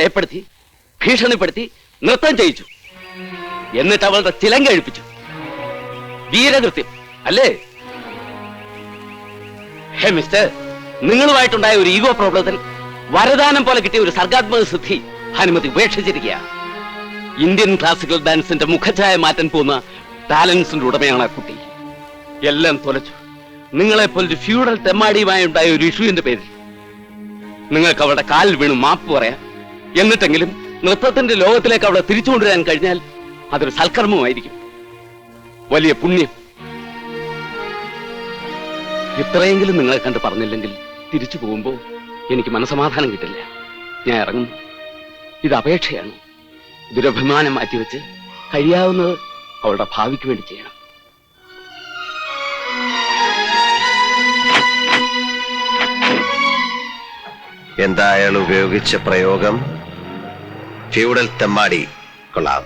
ഭയപ്പെടുത്തി ഭീഷണിപ്പെടുത്തി നൃത്തം ചെയ്യിച്ചു. എന്നിട്ട് അവളുടെ ചിലങ്ക കഴിപ്പിച്ചു വീരകൃത്യം അല്ലേ? ഹേ മിസ്റ്റർ നിങ്ങളുമായിട്ടുണ്ടായ ഒരു ഈഗോ പ്രോബ്ലത്തിൽ വരദാനം പോലെ കിട്ടിയ ഒരു സർഗാത്മക സിദ്ധി ഹനുമതി ഉപേക്ഷിച്ചിരിക്കുക ഇന്ത്യൻ ക്ലാസിക്കൽ ഡാൻസിന്റെ മുഖഛായ മാറ്റാൻ പോകുന്ന ടാലൻസിന്റെ ഉടമയാണ് ആ കുട്ടി. എല്ലാം തുലച്ചു. നിങ്ങളെ പോലൊരു ഫ്യൂഡൽ തെമ്മാടിയുമായി ഉണ്ടായ ഒരു ഇഷ്യൂവിന്റെ പേരിൽ. നിങ്ങൾക്ക് അവളുടെ കാൽ വീണ് മാപ്പ് പറയാം. എന്നിട്ടെങ്കിലും നൃത്തത്തിന്റെ ലോകത്തിലേക്ക് അവളെ തിരിച്ചു കൊണ്ടുവരാൻ കഴിഞ്ഞാൽ അതൊരു സൽക്കർമ്മമായിരിക്കും. വലിയ പുണ്യം. ഇത്രയെങ്കിലും നിങ്ങളെ കണ്ട് പറഞ്ഞില്ലെങ്കിൽ തിരിച്ചു പോകുമ്പോൾ എനിക്ക് മനസമാധാനം കിട്ടില്ല. ഞാൻ ഇറങ്ങും ഇത് അപേക്ഷയാണ്. ദുരഭിമാനം മാറ്റിവെച്ച് കഴിയാവുന്നത് അവളുടെ ഭാവിക്ക് വേണ്ടി ചെയ്യണം. എന്താ അയാൾ ഉപയോഗിച്ച പ്രയോഗം ഫ്യൂഡൽ തെമ്മാടി കൊള്ളാം.